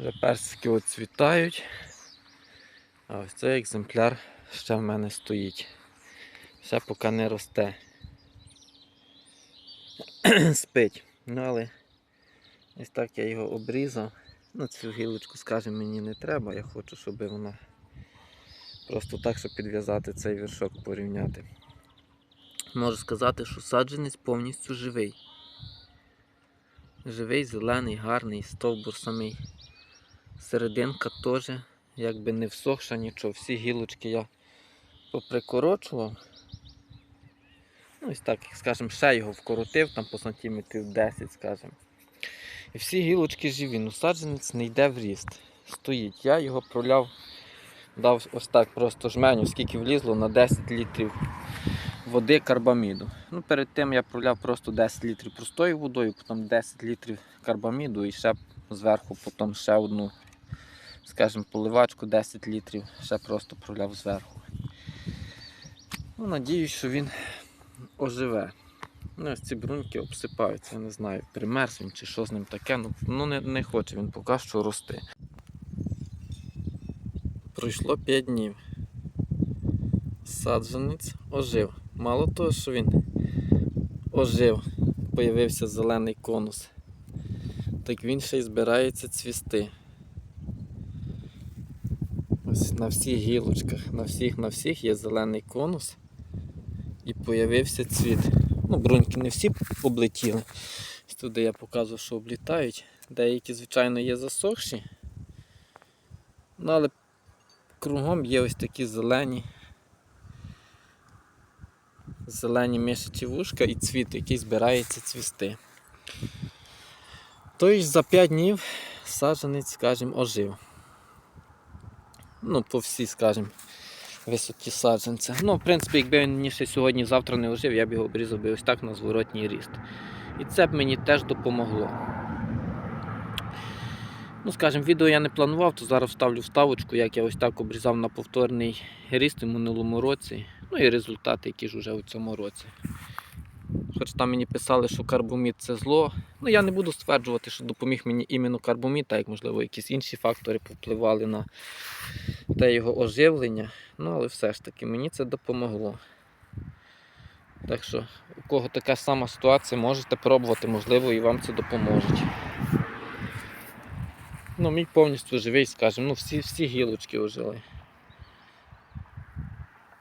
Вже персики оцвітають. А ось цей екземпляр ще в мене стоїть. Ще поки не росте. Спить. Ну але ось так я його обрізав. Ну цю гілочку, скажімо, мені не треба. Я хочу, щоб вона просто так, щоб підв'язати цей вершок, порівняти. Можу сказати, що саджанець повністю живий. Живий, зелений, гарний, стовбур самий. Серединка теж, якби не всохша нічого. Всі гілочки я поприкорочував. Ну, ось так, скажімо, ще його вкоротив там по сантиметрів 10, скажімо. І всі гілочки живі, ну саджанець не йде в ріст. Стоїть. Я його проляв, дав ось так просто жменю, скільки влізло на 10 літрів води карбаміду. Ну, перед тим я проляв просто 10 літрів простою водою, потім 10 літрів карбаміду і ще зверху потім ще одну, скажімо, поливачку 10 літрів, ще просто проляв зверху. Ну, Надіюсь, що він оживе. Ну, ось ці бруньки обсипаються, я не знаю, примерз він чи що з ним таке, ну, ну не, не хоче він поки що рости. Пройшло 5 днів. Саджанець ожив. Мало того, що він ожив, появився зелений конус, так він ще й збирається цвісти. Ось на всіх гілочках, на всіх на всіх є зелений конус і появився цвіт. Ну, бруньки не всі облетіли. Туди я показував, що облітають. Деякі, звичайно, є засохші. Ну, але кругом є ось такі зелені. Зелені мишачі вушка і цвіт, який збирається цвісти. Тобто за 5 днів саджанець, скажімо, ожив. Ну, по всій, скажімо, висоті саджанця. Ну, в принципі, якби він мені ще сьогодні-завтра не ожив, я б його обрізав би ось так на зворотній ріст. І це б мені теж допомогло. Ну, скажімо, відео я не планував, то зараз вставлю вставочку, як я ось так обрізав на повторний ріст у минулому році. Ну і результати, які ж вже у цьому році. Хоч там мені писали, що карбомід це зло. Ну я не буду стверджувати, що допоміг мені іменно карбомід, так як можливо якісь інші фактори повпливали на те його оживлення. Ну, але все ж таки мені це допомогло. Так що, у кого така сама ситуація, можете пробувати, можливо, і вам це допоможе. Ну, мій повністю живий, скажімо, ну всі, всі гілочки ожили.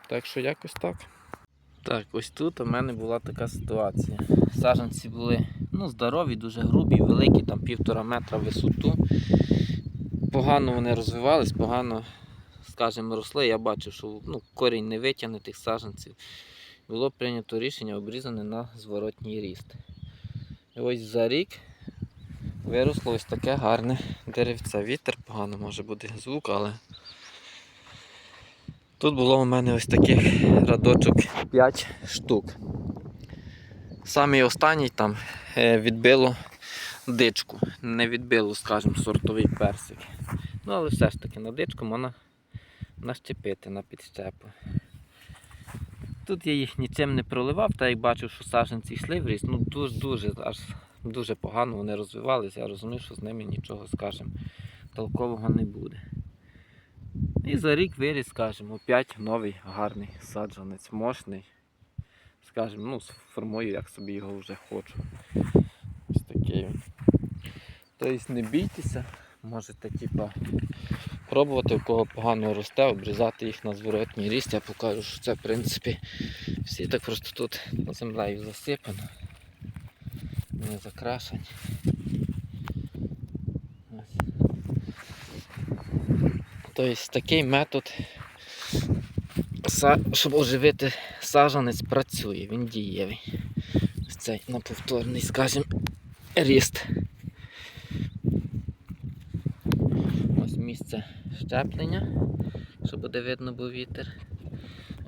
Так що якось так. Так, ось тут у мене була така ситуація. Саджанці були ну, здорові, дуже грубі, великі, там півтора метра висоту. Погано вони розвивались, погано, скажімо, росли. Я бачив, що ну, корінь не витягне тих саджанців. Було прийнято рішення обрізане на зворотній ріст. І ось за рік виросло ось таке гарне деревце. Вітер погано може буде звук, але тут було у мене ось таких радочок 5 штук. Самий останній там е, відбило дичку. Не відбило, скажімо, сортовий персик. Ну, але все ж таки на дичку можна нащепити на підщепу. Тут я їх нічим не проливав, та як бачив, що саджанці йшли в ріст, ну дуже-дуже аж дуже погано вони розвивалися, я розумів, що з ними нічого, скажімо, толкового не буде. І за рік виріс, скажімо, опять новий гарний саджанець, мощний. Скажімо, ну, сформую, як собі його вже хочу. Ось такий. Тобто не бійтеся, можете типа, пробувати, у кого погано росте, обрізати їх на зворотній ріст. Я покажу, що це в принципі всі так просто тут землею засипано. Не закрашені. Ось. Тобто такий метод, щоб оживити саджанець, працює, він дієвий. Цей на повторний, скажімо, ріст. Ось місце щеплення, щоб буде видно був вітер.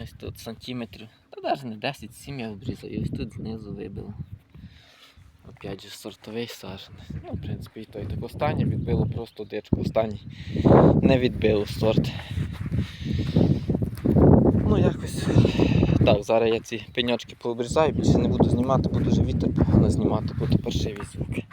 Ось тут сантиметрів, та навіть не 10-7 я обрізав, і ось тут знизу вибило. Опять сортовий саджанець. Ну, в принципі, і той так останній відбило просто дичку, останній не відбило сорт. Ну якось. Так, зараз я ці пеньочки пообрізаю, більше не буду знімати, буду вже вітер погано знімати, буду паршиві звуки.